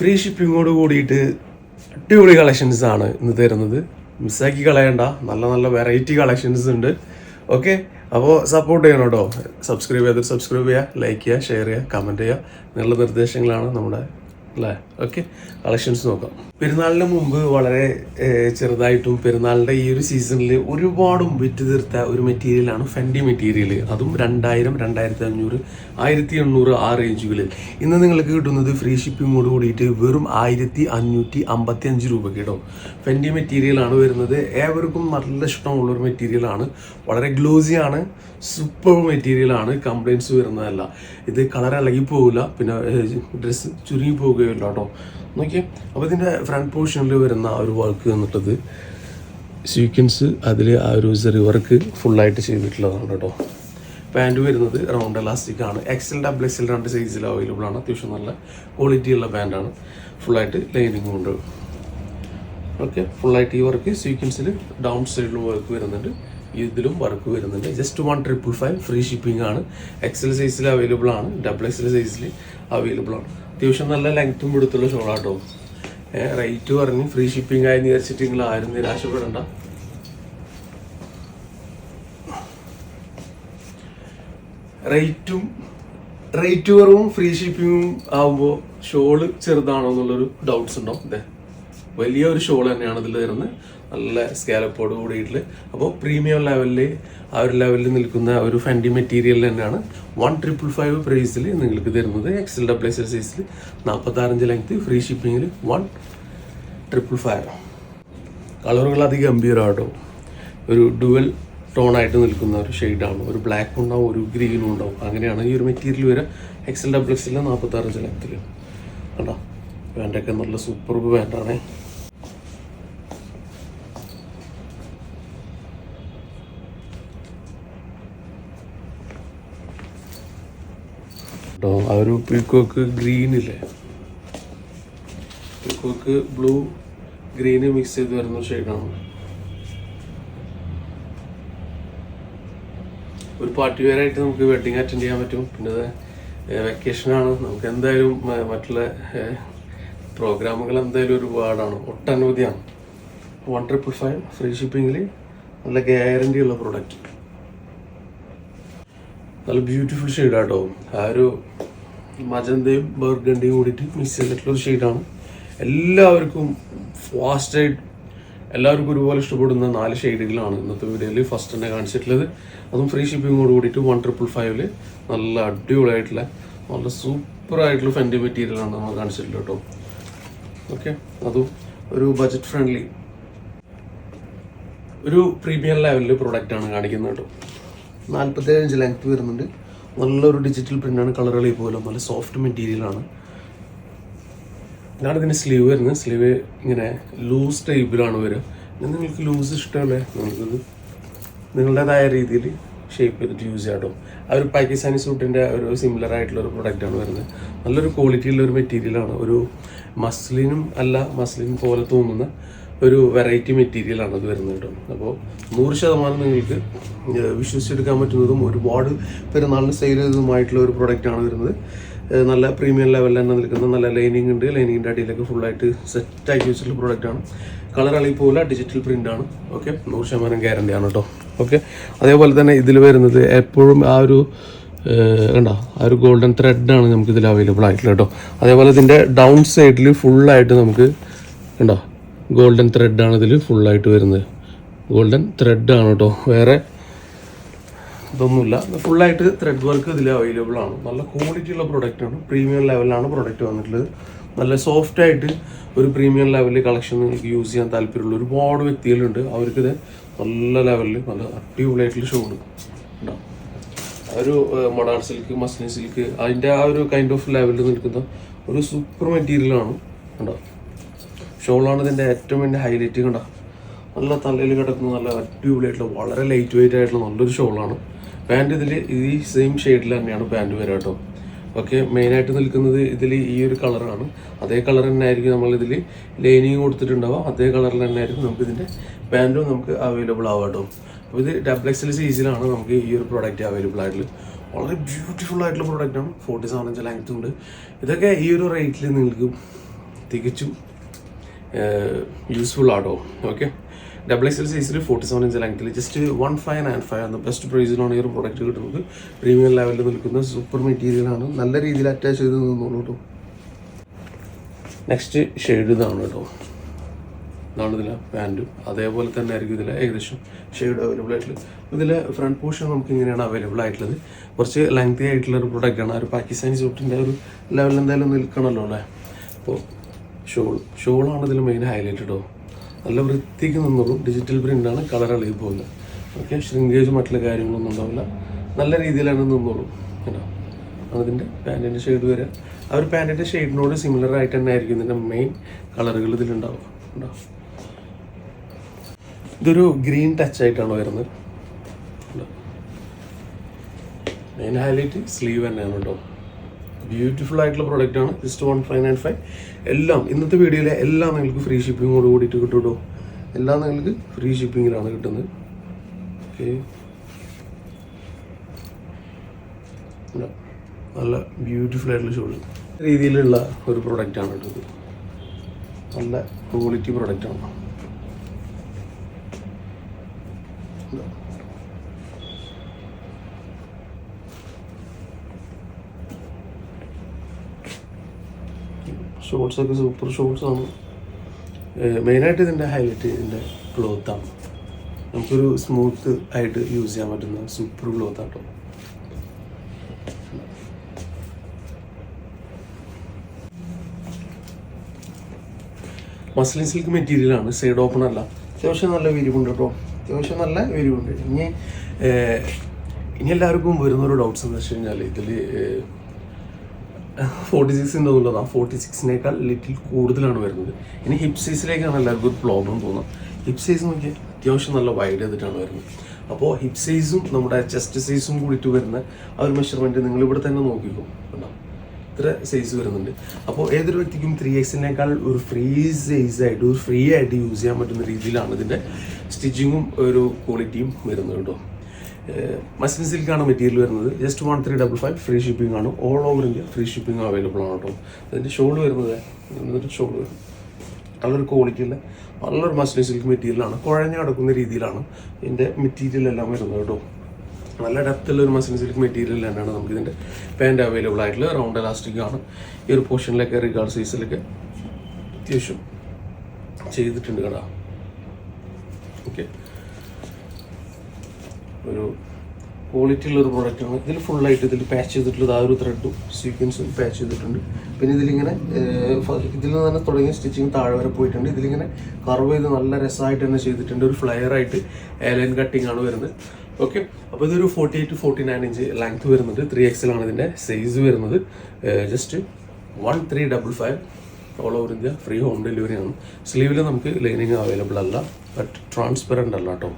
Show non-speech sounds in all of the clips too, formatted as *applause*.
Free ഷിപ്പിങ്ങോട് കൂടിയിട്ട് അടിപൊളി collections ആണ് ഇന്ന് തരുന്നത്. മിസ്സാക്കി കളയണ്ട. നല്ല നല്ല വെറൈറ്റി കളക്ഷൻസ് ഉണ്ട്. ഓക്കെ അപ്പോൾ സപ്പോർട്ട് ചെയ്യണം കേട്ടോ. സബ്സ്ക്രൈബ് ചെയ്ത് സബ്സ്ക്രൈബ് ചെയ്യുക ലൈക്ക് ചെയ്യുക ഷെയർ ചെയ്യുക കമന്റ് ചെയ്യുക. നിങ്ങളുടെ നിർദ്ദേശങ്ങളാണ് നമ്മുടെ അല്ലേ ഓക്കെ കളക്ഷൻസ് നോക്കാം. പെരുന്നാളിന് മുമ്പ് വളരെ ചെറുതായിട്ടും പെരുന്നാളിന്റെ ഈ ഒരു സീസണിൽ ഒരുപാടും വിറ്റ് തീർത്ത ഒരു മെറ്റീരിയലാണ് ഫെൻഡി മെറ്റീരിയൽ അതും രണ്ടായിരം രണ്ടായിരത്തി അഞ്ഞൂറ് ആയിരത്തി എണ്ണൂറ് ആ റേഞ്ചുകളിൽ ഇന്ന് നിങ്ങൾക്ക് കിട്ടുന്നത് ഫ്രീ ഷിപ്പിങ്ങോട് കൂടിയിട്ട് വെറും ആയിരത്തി അഞ്ഞൂറ്റി അമ്പത്തി അഞ്ച് രൂപ കേട്ടോ ഫെൻഡി മെറ്റീരിയലാണ് വരുന്നത്. ഏവർക്കും നല്ല ഇഷ്ടമുള്ള ഒരു മെറ്റീരിയലാണ് വളരെ ഗ്ലോസി ആണ്. സൂപ്പർ മെറ്റീരിയലാണ് ആണ്. കംപ്ലൈൻസ് വരുന്നതല്ല. ഇത് കളർ ഇളകി പോകില്ല പിന്നെ ഡ്രസ്സ് ചുരുങ്ങി പോകുകയല്ലോ കേട്ടോ നോക്കിയേ അപ്പോൾ ഇതിന്റെ ഫ്രണ്ട് പോർഷനിൽ വരുന്ന ആ ഒരു വർക്ക് എന്നിട്ടത് സീക്വൻസ് അതിൽ ആ ഒരു ചെറിയ വർക്ക് ഫുള്ളായിട്ട് ചെയ്തിട്ടുള്ളതാണ് കേട്ടോ. പാന്റ് വരുന്നത് റൗണ്ട് എലാസ്റ്റിക് ആണ്. എക്സൽ ഡബിൾ എക്സൽ രണ്ട് സൈസിൽ അവൈലബിൾ ആണ്. അത്യാവശ്യം നല്ല ക്വാളിറ്റി ഉള്ള പാന്റാണ് ഫുള്ളായിട്ട് ലൈനിങ് ഉണ്ട്. ഓക്കെ ഫുള്ളായിട്ട് ഈ വർക്ക് സീക്വൻസിൽ ഡൗൺ സൈഡിലും വർക്ക് വരുന്നുണ്ട്. ഇതിലും വർക്ക് വരുന്നുണ്ട്. Just one triple five free shipping ആണ്. എക്സൽ സൈസിൽ അവൈലബിൾ ആണ്. ഡബിൾ എക്സൽ സൈസിൽ അവൈലബിൾ ആണ്. അത്യാവശ്യം നല്ല ലെങ്ത്തും എടുത്തുള്ള ഷോളാട്ടോ റേറ്റ് പറഞ്ഞ് ഫ്രീ ഷിപ്പിംഗ് ആയി വിചാരിച്ചിട്ട് നിങ്ങൾ ആരും നിരാശപ്പെടണ്ട. റേറ്റും റേറ്റ് കുറവും ഫ്രീ ഷിപ്പിങ്ങും ആവുമ്പോൾ ഷോൾ ചെറുതാണോ എന്നുള്ളൊരു ഡൗട്ട്സ് ഉണ്ടാവും. അതെ വലിയ ഒരു ഷോൾ തന്നെയാണ് ഇതിൽ വരുന്നത്. നല്ല സ്കാലപ്പോട് കൂടിയിട്ടില്ല അപ്പോൾ പ്രീമിയം ലെവലിൽ ആ ഒരു ലെവലിൽ നിൽക്കുന്ന ഒരു ഫെൻഡി മെറ്റീരിയൽ തന്നെയാണ് വൺ ട്രിപ്പിൾ ഫൈവ് പ്രൈസിൽ നിങ്ങൾക്ക് തരുന്നത്. എക്സൽ ഡബിൾ എക്സൽ സൈസിൽ നാൽപ്പത്താറഞ്ച് ലെങ്ത് ഫ്രീ ഷിപ്പിങ്ങിൽ വൺ ട്രിപ്പിൾ ഫൈവ് കളറുകൾ അതിഗംഭീരമാട്ടോ ഒരു ഡുവൽ ടോൺ ആയിട്ട് നിൽക്കുന്ന ഒരു ഷെയ്ഡാണ് ഒരു ബ്ലാക്ക് ഉണ്ടാവും ഒരു ഗ്രീനും ഉണ്ടാവും. അങ്ങനെയാണ് ഈ ഒരു മെറ്റീരിയൽ വരെ എക്സൽ ഡബിൾ എക്സിൽ നാൽപ്പത്താറഞ്ച് ലെങ്ത്തിൽ കണ്ടോ? പാന്റൊക്കെ നല്ല സൂപ്പർ പാന്റാണേ കേട്ടോ. ആ ഒരു പീക്കോക്ക് ഗ്രീൻ ഇല്ലേ? പീക്കോക്ക് ബ്ലൂ ഗ്രീന് മിക്സ് ചെയ്ത് വരുന്ന ഷെയ്ഡാണ് ഒരു പാർട്ടി വെയർ ആയിട്ട് നമുക്ക് വെഡിങ് അറ്റൻഡ് ചെയ്യാൻ പറ്റും. പിന്നെ വെക്കേഷനാണ് നമുക്ക് എന്തായാലും മറ്റുള്ള പ്രോഗ്രാമുകൾ എന്തായാലും ഒരുപാടാണ്. ഒട്ടനവധിയാണ്. വൺ ട്രിപ്പിൾ ഫൈവ് ഫ്രീ ഷിപ്പിങ്ങിൽ നല്ല ഗ്യാരണ്ടി ഉള്ള പ്രൊഡക്റ്റ് നല്ല ബ്യൂട്ടിഫുൾ ഷെയ്ഡാട്ടോ ആ ഒരു മജന്തയും ബർഗണ്ടിയും കൂടിയിട്ട് മിക്സ് ചെയ്തിട്ടുള്ള ഒരു ഷെയ്ഡാണ് എല്ലാവർക്കും ഫാസ്റ്റായിട്ട് എല്ലാവർക്കും ഒരുപോലെ ഇഷ്ടപ്പെടുന്ന നാല് ഷെയ്ഡുകളാണ് ഇന്നത്തെ വീഡിയോയിൽ ഫസ്റ്റ് തന്നെ കാണിച്ചിട്ടുള്ളത്. അതും ഫ്രീ ഷിപ്പിങ്ങോട് കൂടിയിട്ട് വൺ ട്രിപ്പിൾ ഫൈവിൽ നല്ല അടിപൊളിയായിട്ടുള്ള നല്ല സൂപ്പർ ആയിട്ടുള്ള ഫെൻഡി മെറ്റീരിയലാണ് നമ്മൾ കാണിച്ചിട്ടുള്ളത് കേട്ടോ. ഓക്കെ അതും ഒരു ബജറ്റ് ഫ്രണ്ട്ലി ഒരു പ്രീമിയം ലെവലിൽ പ്രോഡക്റ്റ് ആണ് കാണിക്കുന്നത് കേട്ടോ. നാൽപ്പത്തേഴ് ഇഞ്ച് ലെങ്ത് വരുന്നുണ്ട്. നല്ലൊരു ഡിജിറ്റൽ പ്രിന്റാണ് കളറുകളിൽ പോലും നല്ല സോഫ്റ്റ് മെറ്റീരിയലാണ് ഇതാണ് ഇതിന്റെ സ്ലീവ് വരുന്നത്. സ്ലീവ് ഇങ്ങനെ ലൂസ് ടൈപ്പിലാണ് വരിക. പിന്നെ നിങ്ങൾക്ക് ലൂസ് ഇഷ്ടമല്ലേ? നിങ്ങൾക്കത് നിങ്ങളുടേതായ രീതിയിൽ ഷേപ്പ് ചെയ്തിട്ട് യൂസ് ചെയ്യാം കേട്ടോ. ആ ഒരു പാകിസ്ഥാനി സൂട്ടിന്റെ ഒരു സിമിലർ ആയിട്ടുള്ള ഒരു പ്രൊഡക്റ്റാണ് വരുന്നത്. നല്ലൊരു ക്വാളിറ്റിയുള്ള ഒരു മെറ്റീരിയലാണ് ഒരു മസ്ലിനും അല്ല മസ്ലിൻ പോലെ തോന്നുന്ന ഒരു വെറൈറ്റി മെറ്റീരിയലാണ് അത് വരുന്നത് കേട്ടോ. അപ്പോൾ നൂറ് ശതമാനം നിങ്ങൾക്ക് വിശ്വസിച്ചെടുക്കാൻ പറ്റുന്നതും ഒരുപാട് പെരുന്നാളിന് സെയിൽ ചെയ്തതുമായിട്ടുള്ള ഒരു പ്രൊഡക്റ്റാണ് വരുന്നത്. നല്ല പ്രീമിയം ലെവലിൽ തന്നെ നിൽക്കുന്ന നല്ല ലൈനിങ് ഉണ്ട്. ലൈനിങ്ങിന്റെ അടിയിലൊക്കെ ഫുള്ളായിട്ട് സെറ്റാക്കി വെച്ചിട്ടുള്ള പ്രൊഡക്റ്റാണ് കളർ അളി പോലെ ഡിജിറ്റൽ പ്രിന്റ് ആണ്. ഓക്കെ നൂറ് ശതമാനം ഗ്യാരണ്ടി ആണ് കേട്ടോ. ഓക്കെ അതേപോലെ തന്നെ ഇതിൽ വരുന്നത് എപ്പോഴും ആ ഒരു കണ്ടോ? ആ ഒരു ഗോൾഡൻ ത്രെഡാണ് നമുക്ക് ഇതിൽ അവൈലബിൾ ആയിട്ടുള്ളത് കേട്ടോ. അതേപോലെ ഇതിന്റെ ഡൗൺ സൈഡിൽ ഫുള്ളായിട്ട് നമുക്ക് കണ്ടോ? ഗോൾഡൻ ത്രെഡാണ് ഇതിൽ ഫുള്ളായിട്ട് വരുന്നത്. ഗോൾഡൻ ത്രെഡാണ് കേട്ടോ വേറെ ഇതൊന്നുമില്ല. ഫുള്ളായിട്ട് ത്രെഡ് വർക്ക് ഇതിൽ അവൈലബിൾ ആണ്. നല്ല ക്വാളിറ്റി ഉള്ള പ്രൊഡക്റ്റ് ആണ്. പ്രീമിയം ലെവലിലാണ് പ്രൊഡക്റ്റ് വന്നിട്ടുള്ളത്. നല്ല സോഫ്റ്റ് ആയിട്ട് ഒരു പ്രീമിയം ലെവലിൽ കളക്ഷൻ നിങ്ങൾക്ക് യൂസ് ചെയ്യാൻ താല്പര്യമുള്ള ഒരുപാട് വ്യക്തികളുണ്ട്. അവർക്കിത് നല്ല ലെവലിൽ നല്ല അടിപൊളിയായിട്ടുള്ള ഷോണ് ഉണ്ടാവും ഒരു മൊഡാൺ സിൽക്ക് മസ്ലിൻ സിൽക്ക് അതിന്റെ ആ ഒരു കൈൻഡ് ഓഫ് ലെവലിൽ നിൽക്കുന്ന ഒരു സൂപ്പർ മെറ്റീരിയലാണ് കണ്ടോ? ഷോളാണ് ഇതിന്റെ ഏറ്റവും വലിയ ഹൈലൈറ്റ് കണ്ട? നല്ല തലയിൽ കിടക്കുന്ന നല്ല അടിപൊളിയായിട്ടുള്ള വളരെ ലൈറ്റ് വെയിറ്റ് ആയിട്ടുള്ള നല്ലൊരു ഷോളാണ്. പാന്റ് ഇതിൽ ഈ സെയിം ഷെയ്ഡിൽ തന്നെയാണ് പാന്റ് വരിക കേട്ടോ. ഓക്കെ മെയിനായിട്ട് നിൽക്കുന്നത് ഇതിൽ ഈ ഒരു കളറാണ് അതേ കളർ തന്നെ ആയിരിക്കും നമ്മൾ ഇതിൽ ലൈനിങ് കൊടുത്തിട്ടുണ്ടാവുക. അതേ കളറിൽ തന്നെ ആയിരിക്കും നമുക്ക് ഇതിന്റെ പാന്റും നമുക്ക് അവൈലബിൾ ആവുക കേട്ടോ. അപ്പോൾ ഇത് ഡബിൾ എക്സൽ സൈസിലാണ് നമുക്ക് ഈ ഒരു പ്രോഡക്റ്റ് അവൈലബിൾ ആയിട്ടുള്ളത്. വളരെ ബ്യൂട്ടിഫുൾ ആയിട്ടുള്ള പ്രോഡക്റ്റാണ് ഫോർട്ടി സെവൻ ഇഞ്ച് ലെങ്ത് ഉണ്ട്. ഇതൊക്കെ ഈ ഒരു റേറ്റിൽ നിങ്ങൾക്ക് തികച്ചും യൂസ്ഫുൾ ആട്ടോ ഓക്കെ ഡബിൾ എക്സ് എൽ സൈസിൽ ഫോർട്ടി സെവൻ ഇഞ്ച് ലെങ്ത്തിൽ just one five nine five എന്ന ബെസ്റ്റ് പ്രൈസിലാണ് ഈ ഒരു പ്രൊഡക്റ്റ് കിട്ടുന്നത്. പ്രീമിയം ലെവലിൽ നിൽക്കുന്ന സൂപ്പർ മെറ്റീരിയലാണ് നല്ല രീതിയിൽ അറ്റാച്ച് ചെയ്ത് നിന്നോളൂ കേട്ടോ നെക്സ്റ്റ് ഷെയ്ഡ് ഇതാണ് കേട്ടോ ഇതാണ് ഇതിലെ പാന്റും അതേപോലെ തന്നെ ആയിരിക്കും ഇതിലെ ഏകദേശം ഷെയ്ഡ് അവൈലബിൾ ആയിട്ടുള്ളത്. ഇതിലെ ഫ്രണ്ട് പോർഷൻ നമുക്ക് ഇങ്ങനെയാണ് അവൈലബിൾ ആയിട്ടുള്ളത്. കുറച്ച് ലെങ്തി ആയിട്ടുള്ള ഒരു പ്രൊഡക്റ്റാണ് ഒരു പാകിസ്ഥാനി സൂട്ടിന്റെ ഒരു ലെവലിൽ എന്തായാലും നിൽക്കണമല്ലോ അല്ലേ? അപ്പോൾ ഷോൾ ഷോളാണ് ഇതിൽ മെയിൻ ഹൈലൈറ്റ് കേട്ടോ നല്ല വൃത്തിക്ക് നിന്നോളും ഡിജിറ്റൽ പ്രിന്റാണ് കളർ അളിയിൽ പോകില്ല ഓക്കെ ഷ്രിങ്കേജ് മറ്റുള്ള കാര്യങ്ങളൊന്നും ഉണ്ടാവില്ല. നല്ല രീതിയിലാണ് നിന്നോളും. കേട്ടോ? അതിന്റെ പാന്റിന്റെ ഷെയ്ഡ് വരെ. ആ ഒരു പാന്റിന്റെ ഷെയ്ഡിനോട് സിമിലർ ആയിട്ട് തന്നെ ആയിരിക്കും ഇതിന്റെ മെയിൻ കളറുകൾ ഇതിലുണ്ടാവുക. ഉണ്ടാവും ഇതൊരു ഗ്രീൻ ടച്ച് ആയിട്ടാണ് വരുന്നത്. മെയിൻ ഹൈലൈറ്റ് സ്ലീവ് തന്നെയാണ് കേട്ടോ. ബ്യൂട്ടിഫുൾ ആയിട്ടുള്ള പ്രോഡക്റ്റ് ആണ്. Just one five nine five എല്ലാം ഇന്നത്തെ വീഡിയോയിലെ എല്ലാം നിങ്ങൾക്ക് ഫ്രീ ഷിപ്പിങ്ങോട് കൂടിയിട്ട് കിട്ടുമോ എല്ലാം നിങ്ങൾക്ക് ഫ്രീ ഷിപ്പിങ്ങിലാണ് കിട്ടുന്നത്. ഓക്കെ നല്ല ബ്യൂട്ടിഫുൾ ആയിട്ടുള്ള ഷോൾ രീതിയിലുള്ള ഒരു പ്രൊഡക്റ്റ് ആണ് കേട്ടോ ഇത് നല്ല ക്വാളിറ്റി പ്രൊഡക്റ്റ് ആണ് ഷോർട്സ് ഒക്കെ സൂപ്പർ ഷോർട്സ് ആണ്. മെയിനായിട്ട് ഇതിന്റെ ഹൈലൈറ്റ് ഇതിന്റെ ക്ലോത്താണ് നമുക്കൊരു സ്മൂത്ത് ആയിട്ട് യൂസ് ചെയ്യാൻ പറ്റുന്ന സൂപ്പർ ക്ലോത്ത് ആട്ടോ മസ്ലിൻ സിൽക്ക് മെറ്റീരിയലാണ് സൈഡ് ഓപ്പൺ അല്ല. അത്യാവശ്യം നല്ല വിരിവുണ്ട് കേട്ടോ അത്യാവശ്യം നല്ല വിരിവുണ്ട്. ഇനി ഇനി എല്ലാവർക്കും വരുന്ന ഒരു ഡൗട്ട്സ് എന്ന് വെച്ച് കഴിഞ്ഞാൽ ഇതിൽ ഫോർട്ടി സിക്സ് ആ ഫോർട്ടി സിക്സിനേക്കാൾ ലിറ്റിൽ കൂടുതലാണ് വരുന്നത്. ഇനി ഹിപ് സൈസിലേക്കാണ് എല്ലാവർക്കും ഒരു പ്രോബ്ലം തോന്നുന്നത്. ഹിപ് സൈസ് നോക്കിയാൽ അത്യാവശ്യം നല്ല വൈഡ് ചെയ്തിട്ടാണ് വരുന്നത്. അപ്പോൾ ഹിപ് സൈസും നമ്മുടെ ചെസ്റ്റ് സൈസും കൂടിയിട്ട് വരുന്ന ആ ഒരു മെഷർമെന്റ് നിങ്ങൾ ഇവിടെ തന്നെ നോക്കിക്കോ. കണ്ടോ? ഇത്ര സൈസ് വരുന്നുണ്ട്. അപ്പോൾ ഏതൊരു വ്യക്തിക്കും ത്രീ എക്സിനേക്കാൾ ഒരു ഫ്രീ സൈസ് ആയിട്ട് ഒരു ഫ്രീ ആയിട്ട് യൂസ് ചെയ്യാൻ പറ്റുന്ന രീതിയിലാണ് ഇതിന്റെ സ്റ്റിച്ചിങ്ങും ഒരു ക്വാളിറ്റിയും വരുന്നത് കേട്ടോ. മസ്ലിൻ സിൽക്കാണ് മെറ്റീരിയൽ വരുന്നത്. Just one three double five free shipping ആണ്. All over India free shipping available ആണ് കേട്ടോ അതിന്റെ ഷോൾ വരുന്നത്. എന്നൊരു ഷോൾ വരും. നല്ലൊരു ക്വാളിറ്റിയുള്ള നല്ലൊരു മസ്ലിൻ സിൽക്ക് മെറ്റീരിയലാണ് കുഴഞ്ഞു കിടക്കുന്ന രീതിയിലാണ് ഇതിന്റെ മെറ്റീരിയൽ എല്ലാം വരുന്നത് കേട്ടോ നല്ല ഡെപ്തുള്ള ഒരു മസിൻ സിൽക്ക് മെറ്റീരിയൽ തന്നെയാണ് നമുക്ക് ഇതിന്റെ പാന്റ് അവൈലബിൾ ആയിട്ടുള്ള. റൗണ്ട് എലാസ്റ്റിക് ആണ്. ഈ ഒരു പോർഷനിലൊക്കെ റിഗാർഡ് സൈസിലൊക്കെ അത്യാവശ്യം ചെയ്തിട്ടുണ്ട് കേട്ടോ ഓക്കെ ഒരു ക്വാളിറ്റി ഉള്ള ഒരു പ്രോഡക്റ്റ് ആണ് ഇതിൽ ഫുള്ളായിട്ട് ഇതിൽ പാച്ച് ചെയ്തിട്ടുള്ളത് ആ ഒരു ത്രെഡും സീക്വൻസും പാച്ച് ചെയ്തിട്ടുണ്ട്. പിന്നെ ഇതിലിങ്ങനെ ഇതിൽ നിന്ന് തന്നെ തുടങ്ങിയ സ്റ്റിച്ചിങ് താഴെ വരെ പോയിട്ടുണ്ട്. ഇതിലിങ്ങനെ കർവ് ചെയ്ത് നല്ല രസമായിട്ട് തന്നെ ചെയ്തിട്ടുണ്ട്. ഒരു ഫ്ലയർ ആയിട്ട് എയർലൈൻ കട്ടിംഗ് ആണ് വരുന്നത്. ഓക്കെ അപ്പോൾ ഇതൊരു forty eight forty nine inch length വരുന്നുണ്ട് ത്രീ എക്സൽ ആണ് ഇതിന്റെ സൈസ് വരുന്നത്. Just one three double five all over India free home delivery ആണ്. സ്ലീവിൽ നമുക്ക് ലൈനിങ് അവൈലബിൾ അല്ല ബട്ട് ട്രാൻസ്പെറന്റ് അല്ല കേട്ടോ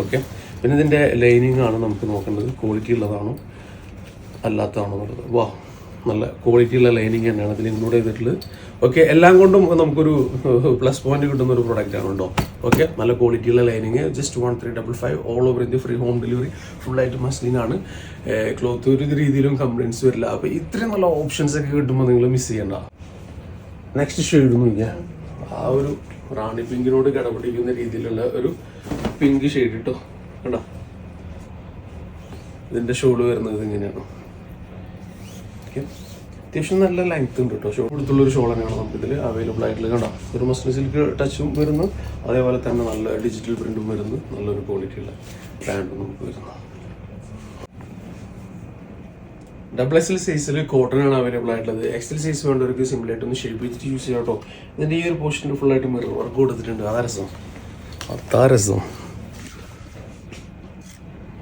ഓക്കെ പിന്നെ ഇതിന്റെ ലൈനിങ് ആണ് നമുക്ക് നോക്കേണ്ടത്. ക്വാളിറ്റി ഉള്ളതാണോ? അല്ലാത്തതാണോ എന്നുള്ളത്. വാ നല്ല ക്വാളിറ്റി ഉള്ള ലൈനിങ് തന്നെയാണ് ഇതിൽ ഇൻക്ലൂഡ് ചെയ്തിട്ടുള്ളത്. ഓക്കെ എല്ലാം കൊണ്ടും നമുക്കൊരു *laughs* പ്ലസ് പോയിന്റ് കിട്ടുന്ന ഒരു പ്രോഡക്റ്റ് ആണ് കേട്ടോ ഓക്കെ നല്ല ക്വാളിറ്റി ഉള്ള lining just one three double five all over India free home delivery ഫുള്ളായിട്ട് മസ്ലിനാണ് ക്ലോത്ത് ഒരു രീതിയിലും കംപ്ലയിൻസ് വരില്ല. അപ്പോൾ ഇത്രയും നല്ല ഓപ്ഷൻസ് ഒക്കെ കിട്ടുമ്പോൾ നിങ്ങൾ മിസ് ചെയ്യണ്ട. നെക്സ്റ്റ് ഷെയ്ഡ് നോക്കിയാൽ ആ ഒരു റാണി പിങ്കിനോട് കിടപിടിക്കുന്ന രീതിയിലുള്ള ഒരു പിങ്ക് ഷെയ്ഡ് കേട്ടോ കണ്ടോ? ഇതിന്റെ ഷോൾ വരുന്നത് ഇങ്ങനെയാണ്. അത്യാവശ്യം നല്ല ലെങ്ത് ഉണ്ട് കേട്ടോ ഷോൾ ഒരു ഷോൾ തന്നെയാണ് നമുക്ക് ഇതിൽ അവൈലബിൾ ആയിട്ടുള്ളത്. കണ്ടോ? ഒരു മസ്ലിൻ സിൽക്ക് ടച്ചും വരുന്നു. അതേപോലെ തന്നെ നല്ല ഡിജിറ്റൽ പ്രിന്റും വരുന്നു. നല്ലൊരു ക്വാളിറ്റിയുള്ള ബ്രാൻഡും നമുക്ക് വരുന്നു. ഡബിൾ എക്സൽ സൈസിൽ കോട്ടൺ ആണ് അവൈലബിൾ ആയിട്ടുള്ളത്. എക്സൽ സൈസ് വേണ്ടവർക്ക് സിമ്പിൾ ആയിട്ട് ഒന്ന് ഷേപ്പ് ചെയ്തിട്ട് യൂസ് ചെയ്യാം കേട്ടോ ഇതിന്റെ ഈ ഒരു പോർഷനിൽ ഫുൾ ആയിട്ട് മിറർ വർക്ക് കൊടുത്തിട്ടുണ്ട്. അതാ രസം. അതാ രസം.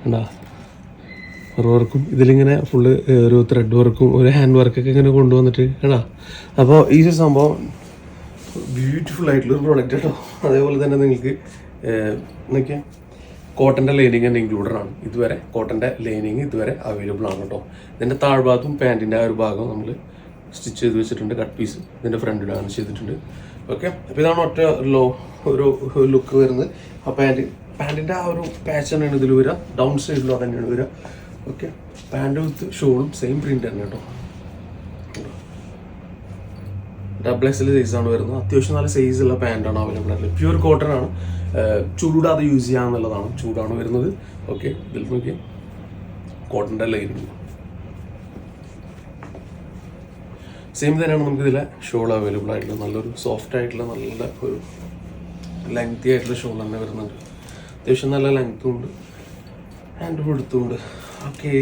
മിറർ വർക്കും ഇതിലിങ്ങനെ ഫുള്ള് ഒരു ത്രെഡ് വർക്കും ഒരു ഹാൻഡ് വർക്കൊക്കെ ഇങ്ങനെ കൊണ്ടുവന്നിട്ട് കേടാ? അപ്പോൾ ഈ ഒരു സംഭവം ബ്യൂട്ടിഫുൾ ആയിട്ടുള്ള ഒരു പ്രോഡക്റ്റ് കേട്ടോ. അതേപോലെ തന്നെ നിങ്ങൾക്ക് എന്നൊക്കെ കോട്ടന്റെ ലൈനിങ് തന്നെ ഇൻക്ലൂഡഡ് ആണ്. ഇതുവരെ കോട്ടന്റെ ലൈനിങ് ഇതുവരെ അവൈലബിൾ ആണ് കേട്ടോ. ഇതിന്റെ താഴ്ഭാഗത്തും പാന്റിന്റെ ആ ഒരു ഭാഗം നമ്മൾ സ്റ്റിച്ച് ചെയ്ത് വെച്ചിട്ടുണ്ട് കട്ട് പീസ് ഇതിന്റെ ഫ്രണ്ടിലാണ് ചെയ്തിട്ടുണ്ട്. ഓക്കെ അപ്പോൾ ഇതാണ് ഒറ്റ ലോ ഒരു ലുക്ക് വരുന്നത്. ആ പാന്റ് പാന്റിന്റെ ആ ഒരു പാച്ച് തന്നെയാണ് ഇതിൽ വരിക. ഡൗൺ സൈഡിലും അത് തന്നെയാണ് വരിക. ഓക്കെ പാന്റ് വിത്ത് ഷോളും സെയിം പ്രിന്റ് തന്നെ കേട്ടോ ഡബിൾ എക്സൽ സൈസ് ആണ് വരുന്നത്. അത്യാവശ്യം നല്ല സൈസ് ഉള്ള പാന്റാണ് അവൈലബിൾ ആയിട്ടുള്ളത്. പ്യൂർ കോട്ടൺ ആണ്. ചൂടാതെ യൂസ് ചെയ്യാന്നുള്ളതാണ്. ചൂടാണ് വരുന്നത്. ഓക്കെ ഇതിൽ നോക്കി കോട്ടന്റെ ലൈനിങ് സെയിം തന്നെയാണ് നമുക്ക് ഇതിലെ ഷോൾ അവൈലബിൾ ആയിട്ടുള്ളത്. നല്ലൊരു സോഫ്റ്റ് ആയിട്ടുള്ള നല്ല ഒരു ലെങ്തി ആയിട്ടുള്ള ഷോൾ തന്നെ വരുന്നുണ്ട്. അത്യാവശ്യം നല്ല ലെങ്ത്തും ഉണ്ട്. ഹാൻഡ് കൊടുത്തുണ്ട് ഓക്കെ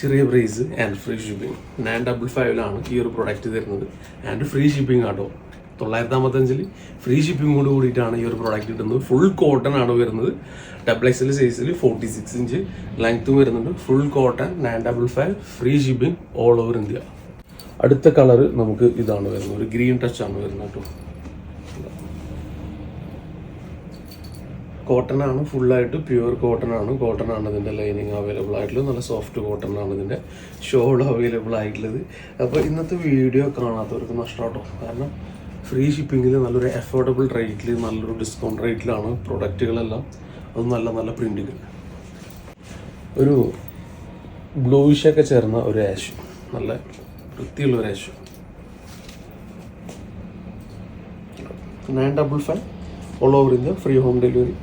ചെറിയ price and free shipping nine double ഫൈവിലാണ് ഈ ഒരു പ്രൊഡക്റ്റ് തരുന്നത്. ആൻഡ് ഫ്രീ ഷിപ്പിംഗ് ആട്ടോ. തൊള്ളായിരത്തി അമ്പത്തഞ്ചിൽ ഫ്രീ ഷിപ്പിംഗ് കൊണ്ട് കൂടിയിട്ടാണ് ഈ ഒരു പ്രൊഡക്റ്റ് കിട്ടുന്നത്. ഫുൾ കോട്ടൺ ആണ് വരുന്നത്. ഡബിൾ എക്സ് എൽ സൈസിൽ ഫോർട്ടി സിക്സ് ഇഞ്ച് ലെങ്ത്തും വരുന്നുണ്ട്. Full cotton nine double five free shipping all over India അടുത്ത കളർ നമുക്ക് ഇതാണ് വരുന്നത്. ഒരു ഗ്രീൻ ടച്ച് ആണ് വരുന്നത് കേട്ടോ. കോട്ടൺ ആണ് ഫുള്ളായിട്ട് പ്യുവർ കോട്ടൺ ആണ് കോട്ടൺ ആണ് ഇതിന്റെ ലൈനിങ് അവൈലബിൾ ആയിട്ടുള്ളത്. നല്ല സോഫ്റ്റ് കോട്ടൺ ആണ് ഇതിന്റെ ഷോൾ അവൈലബിൾ ആയിട്ടുള്ളത്. അപ്പോൾ ഇന്നത്തെ വീഡിയോ കാണാത്തവർക്ക് നഷ്ടമാട്ടോ. കാരണം ഫ്രീ ഷിപ്പിങ്ങിൽ നല്ലൊരു അഫോർഡബിൾ റേറ്റിൽ നല്ലൊരു ഡിസ്കൗണ്ട് റേറ്റിലാണ് പ്രൊഡക്റ്റുകളെല്ലാം. അത് നല്ല നല്ല പ്രിന്റുകൾ ഒരു ബ്ലൂയിഷൊക്കെ ചേർന്ന ഒരു ആഷ് നല്ല വൃത്തിയുള്ള ഒരു ash nine double five all over India free home delivery.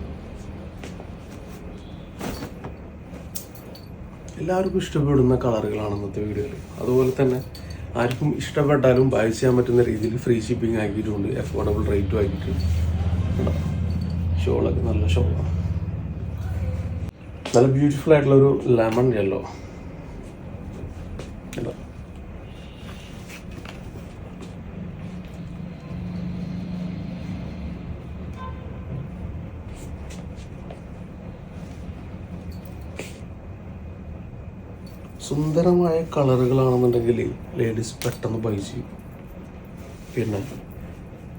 എല്ലാവർക്കും ഇഷ്ടപ്പെടുന്ന കളറുകളാണ് ഇന്നത്തെ വീഡിയോയിൽ. അതുപോലെ തന്നെ ആർക്കും ഇഷ്ടപ്പെട്ടാലും ബൈ ചെയ്യാൻ പറ്റുന്ന രീതിയിൽ ഫ്രീ ഷിപ്പിംഗ് ആക്കിയിട്ടുണ്ട്. അഫോർഡബിൾ റേറ്റും ആക്കിയിട്ടുണ്ട്? ഷോളൊക്കെ നല്ല ഷോളാണ് നല്ല ബ്യൂട്ടിഫുൾ ആയിട്ടുള്ള ഒരു ലെമൺ യെല്ലോ സുന്ദരമായ കളറുകളാണെന്നുണ്ടെങ്കിൽ ലേഡീസ് പെട്ടെന്ന് ബൈ ചെയ്യും. പിന്നെ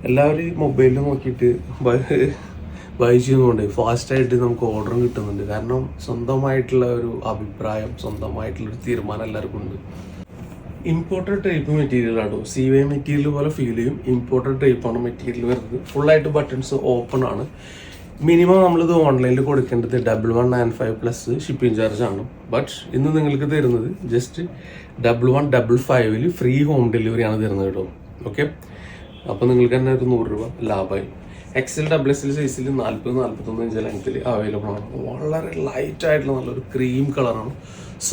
എല്ലാവരും മൊബൈലിൽ നോക്കിയിട്ട് ബൈ *laughs* ചെയ്യുന്നതുകൊണ്ട് ഫാസ്റ്റായിട്ട് നമുക്ക് ഓർഡറും കിട്ടുന്നുണ്ട്. കാരണം സ്വന്തമായിട്ടുള്ള ഒരു അഭിപ്രായം സ്വന്തമായിട്ടുള്ള ഒരു തീരുമാനം എല്ലാവർക്കും ഉണ്ട്. ഇമ്പോർട്ടഡ് ടൈപ്പ് മെറ്റീരിയൽ ആണോ സി വൈ മെറ്റീരിയൽ പോലെ ഫീൽ ചെയ്യും. ഇമ്പോർട്ടഡ് ടൈപ്പാണ് മെറ്റീരിയൽ വരുന്നത്. ഫുള്ളായിട്ട് ബട്ടൺസ് ഓപ്പൺ ആണ്. മിനിമം നമ്മളിത് ഓൺലൈനിൽ കൊടുക്കേണ്ടത് double one nine five plus shipping charge ആണ്. ബട്ട് ഇന്ന് നിങ്ങൾക്ക് തരുന്നത് ജസ്റ്റ് ഡബിൾ വൺ ഡബിൾ ഫൈവിൽ ഫ്രീ ഹോം ഡെലിവറി ആണ് തരുന്നത് കേട്ടോ ഓക്കെ അപ്പോൾ നിങ്ങൾക്ക് തന്നെ ഒരു നൂറ് രൂപ ലാഭമായി. എക്സൽ ഡബിൾ എക്സൽ സൈസിൽ നാൽപ്പത് നാൽപ്പത്തൊന്ന് ഇഞ്ച് ലെങ്ത്തിൽ അവൈലബിൾ ആണ്. വളരെ ലൈറ്റ് ആയിട്ടുള്ള നല്ലൊരു ക്രീം കളറാണ്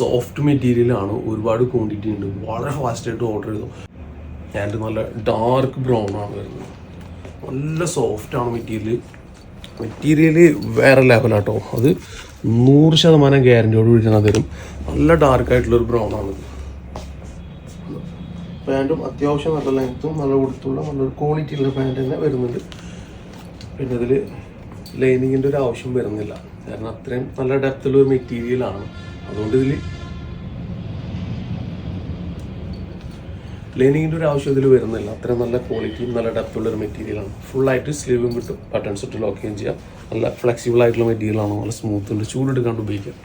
സോഫ്റ്റ് മെറ്റീരിയലാണ് ഒരുപാട് ക്വാണ്ടിറ്റി ഉണ്ട്. വളരെ ഫാസ്റ്റായിട്ട് ഓർഡർ ചെയ്തു. ആൻഡ് നല്ല ഡാർക്ക് ബ്രൗൺ ആണ് വരുന്നത്. നല്ല സോഫ്റ്റ് ആണ് മെറ്റീരിയൽ മെറ്റീരിയൽ വേറെ ലെവലാട്ടോ അത് നൂറ് ശതമാനം ഗ്യാരന്റിയോട് കൂടി ഞാൻ തരും. നല്ല ഡാർക്ക് ആയിട്ടുള്ള ഒരു ബ്രൗൺ ആണിത്. പാന്റും അത്യാവശ്യം നല്ല ലെങ്ത്തും നല്ല കൊടുത്തുള്ള നല്ലൊരു ക്വാളിറ്റി ഉള്ള പാന്റ് തന്നെ വരുന്നുണ്ട്. പിന്നെ ഇതിൽ ലൈനിങ്ങിന്റെ ഒരു ആവശ്യം വരുന്നില്ല. കാരണം അത്രയും നല്ല ഡെപ്തുള്ള ഒരു മെറ്റീരിയലാണ് അതുകൊണ്ട് ഇതിൽ ലൈനിങ്ങിന്റെ ഒരു ആവശ്യം ഇതിൽ വരുന്നില്ല. അത്രയും നല്ല ക്വാളിറ്റിയും നല്ല ഡെപ്തുള്ളൊരു മെറ്റീരിയലാണ് ഫുള്ളായിട്ട് സ്ലീവും കിട്ടും. ബട്ടൺസ് ഇട്ട് ലോക്ക് ചെയ്യുകയും ചെയ്യാം. നല്ല ഫ്ലെക്സിബിൾ ആയിട്ടുള്ള മെറ്റീരിയലാണ് നല്ല സ്മൂത്ത് ഉണ്ട്. ചൂടെടുക്കാണ്ട് ഉപയോഗിക്കാം.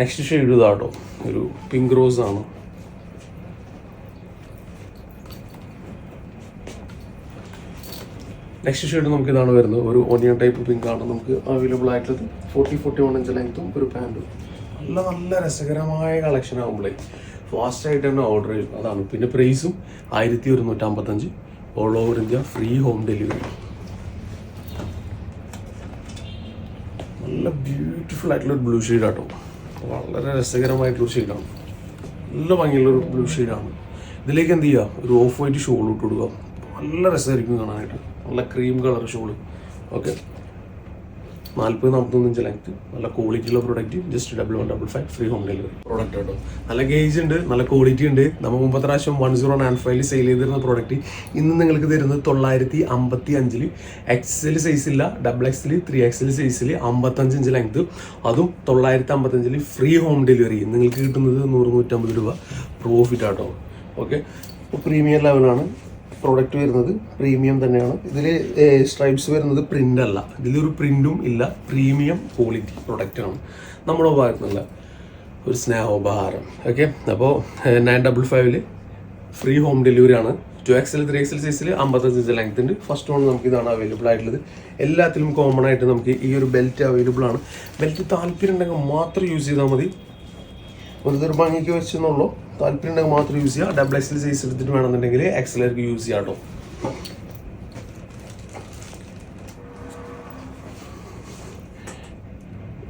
നെക്സ്റ്റ് ഷെയ്ഡ് ഇതാട്ടോ ഒരു പിങ്ക് റോസ് ആണ്. നെക്സ്റ്റ് ഷെയ്ഡ് നമുക്ക് ഇതാണ് വരുന്നത്. ഒരു ഓണിയൻ ടൈപ്പ് പിങ്ക് ആണ്. നമുക്ക് അവൈലബിൾ ആയിട്ടുള്ളത്. ഫോർട്ടി ഫോർട്ടി വൺ ഇഞ്ച് ലെങ്ത്തും ഒരു പാന്റും നല്ല നല്ല രസകരമായ കളക്ഷൻ ആകുമ്പോഴേ ഫാസ്റ്റ് ആയിട്ട് തന്നെ ഓർഡർ ചെയ്യും. അതാണ്. പിന്നെ പ്രൈസും ആയിരത്തി ഒരുന്നൂറ്റമ്പത്തഞ്ച് all over India free home delivery നല്ല ബ്യൂട്ടിഫുൾ ആയിട്ടുള്ള ബ്ലൂ ഷെയ്ഡ് ആട്ടോ. വളരെ രസകരമായിട്ടുള്ള ഷെയ്ഡാണ് നല്ല ഭംഗിയുള്ള ഒരു ബ്ലൂ ഷെയ്ഡാണ് ഇതിലേക്ക് എന്ത് ചെയ്യുക ഒരു ഓഫ് വൈറ്റ് ഷോൾ ഇട്ട് കൊടുക്കുക. നല്ല രസമായിരിക്കും കാണാനായിട്ട്. നല്ല ക്രീം കളർ ഷോൾ ഓക്കെ നാൽപ്പത് നാൽപ്പത്തൊന്ന് ഇഞ്ച് ലെങ്ത് നല്ല ക്വാളിറ്റിയുള്ള product just double one double five free home delivery product കേട്ടോ നല്ല ഗേജ് ഉണ്ട് നല്ല ക്വാളിറ്റി ഉണ്ട്. നമ്മൾ മുമ്പത്തെ പ്രാവശ്യം വൺ സീറോ നയൻ ഫൈവിൽ സെയിൽ ചെയ്തിരുന്ന പ്രോഡക്റ്റ് ഇന്ന് നിങ്ങൾക്ക് തരുന്നത് തൊള്ളായിരത്തി അമ്പത്തി അഞ്ചിൽ എക്സൽ സൈസില്ല ഡബിൾ എക്സിൽ ത്രീ എക്സൽ സൈസിൽ അമ്പത്തഞ്ച് ഇഞ്ച് ലെങ്ത് അതും തൊള്ളായിരത്തി അമ്പത്തഞ്ചിൽ ഫ്രീ ഹോം ഡെലിവറി നിങ്ങൾക്ക് കിട്ടുന്നത് നൂറ് നൂറ്റമ്പത് രൂപ പ്രോഫിറ്റ് ആട്ടോ. ഓക്കെ പ്രീമിയം ലെവലാണ് പ്രോഡക്റ്റ് വരുന്നത് പ്രീമിയം തന്നെയാണ്. ഇതിൽ സ്ട്രൈപ്സ് വരുന്നത് പ്രിന്റ് അല്ല. ഇതിലൊരു പ്രിന്റും ഇല്ല. പ്രീമിയം ക്വാളിറ്റി പ്രൊഡക്റ്റാണ് നമ്മുടെ ഭാഗത്തു നിന്നുള്ള ഒരു സ്നേഹോപഹാരം. ഓക്കെ അപ്പോൾ നയൻ ഡബിൾ ഫൈവിൽ ഫ്രീ ഹോം ഡെലിവറി ആണ്. ടു എക്സൽ ത്രീ എക്സൽ സൈസിൽ അമ്പത്തഞ്ച് ഇഞ്ച് ലെങ്ത് ഉണ്ട്. ഫസ്റ്റ് ഓൺ നമുക്ക് ഇതാണ് അവൈലബിൾ ആയിട്ടുള്ളത്. എല്ലാത്തിലും കോമൺ ആയിട്ട് നമുക്ക് ഈ ഒരു ബെൽറ്റ് അവൈലബിൾ ആണ്. ബെൽറ്റ് താല്പര്യം ഉണ്ടെങ്കിൽ മാത്രം യൂസ് ചെയ്താൽ മതി. വെറുതെ ഭംഗിക്ക് വെച്ചെന്നുള്ളൂ. താല്പര്യം ഉണ്ടെങ്കിൽ മാത്രം യൂസ് ചെയ്യുക ഡബിൾ എക്സൽ സൈസ് എടുത്തിട്ട് വേണമെന്നുണ്ടെങ്കിൽ എക്സലേക്ക് യൂസ് ചെയ്യാം കേട്ടോ.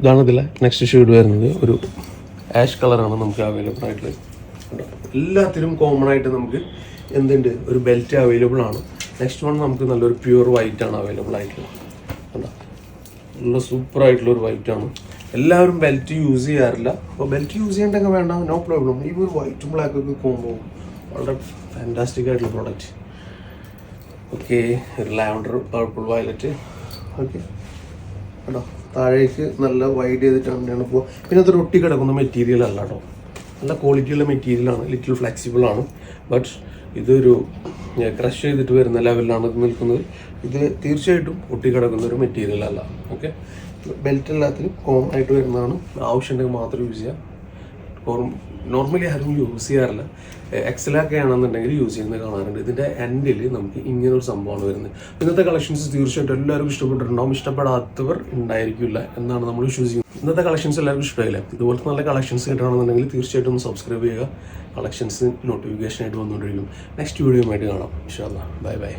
ഇതാണ് ഇതിലെ നെക്സ്റ്റ് ഷെയ്ഡ് വരുന്നത്. ഒരു ആഷ് കളറാണ് നമുക്ക് അവൈലബിൾ ആയിട്ടുള്ളത്. എല്ലാത്തിനും കോമൺ ആയിട്ട് നമുക്ക് എന്തുണ്ട്? ഒരു ബെൽറ്റ് അവൈലബിൾ ആണ്. നെക്സ്റ്റ് വൺ നമുക്ക് നല്ലൊരു പ്യുവർ വൈറ്റ് ആണ് അവൈലബിൾ ആയിട്ടുള്ളത്? നല്ല സൂപ്പർ ആയിട്ടുള്ള ഒരു വൈറ്റ് ആണ്. എല്ലാവരും ബെൽറ്റ് യൂസ് ചെയ്യാറില്ല. അപ്പോൾ ബെൽറ്റ് യൂസ് ചെയ്യണ്ടെങ്കിൽ വേണ്ട നോ പ്രോബ്ലം ഈ ഒരു വൈറ്റും ബ്ലാക്കും ഒക്കെ കോമ്പോ വളരെ ഫാന്റാസ്റ്റിക് ആയിട്ടുള്ള product okay lavender purple violet okay കേട്ടോ താഴേക്ക് നല്ല വൈഡ് ചെയ്തിട്ട് അങ്ങനെയാണ് പോവുക. പിന്നെ അതൊരു ഒട്ടി കിടക്കുന്ന മെറ്റീരിയൽ അല്ല കേട്ടോ. നല്ല ക്വാളിറ്റിയുള്ള മെറ്റീരിയലാണ് ലിറ്റിൽ ഫ്ലെക്സിബിൾ ആണ്. ബട്ട് ഇതൊരു ക്രഷ് ചെയ്തിട്ട് വരുന്ന ലെവലിലാണ് ഇത് നിൽക്കുന്നത്. ഇത് തീർച്ചയായിട്ടും ഒട്ടി കിടക്കുന്ന ഒരു മെറ്റീരിയൽ അല്ല. ഓക്കെ ബെൽറ്റ് എല്ലാത്തിനും കോമൺ ആയിട്ട് വരുന്നതാണ്. ആവശ്യമുണ്ടെങ്കിൽ മാത്രം യൂസ് ചെയ്യാം. നോർമലി ആരും യൂസ് ചെയ്യാറില്ല. എക്സലൊക്കെ ആണെന്നുണ്ടെങ്കിൽ യൂസ് ചെയ്യുന്നത് കാണാറുണ്ട്. ഇതിന്റെ എൻഡിൽ നമുക്ക് ഇങ്ങനെ ഒരു സംഭവമാണ് വരുന്നത്. ഇന്നത്തെ കളക്ഷൻസ് തീർച്ചയായിട്ടും എല്ലാവർക്കും ഇഷ്ടപ്പെട്ടിട്ടുണ്ടാവും. ഇഷ്ടപ്പെടാത്തവർ ഉണ്ടായിരിക്കില്ല എന്നാണ് നമ്മൾ വിശ്വസിക്കുന്നത്. ഇന്നത്തെ കളക്ഷൻസ് എല്ലാവർക്കും ഇഷ്ടമായില്ല? ഇതുപോലത്തെ നല്ല കളക്ഷൻസ് കിട്ടുകയാണെന്നുണ്ടെങ്കിൽ തീർച്ചയായിട്ടും ഒന്ന് സബ്സ്ക്രൈബ് ചെയ്യുക. കളക്ഷൻസ് നോട്ടിഫിക്കേഷനായിട്ട് വന്നുകൊണ്ടിരിക്കും. നെക്സ്റ്റ് വീഡിയോ ആയിട്ട് കാണാം. ഇൻഷാല്ലാ ബൈ ബൈ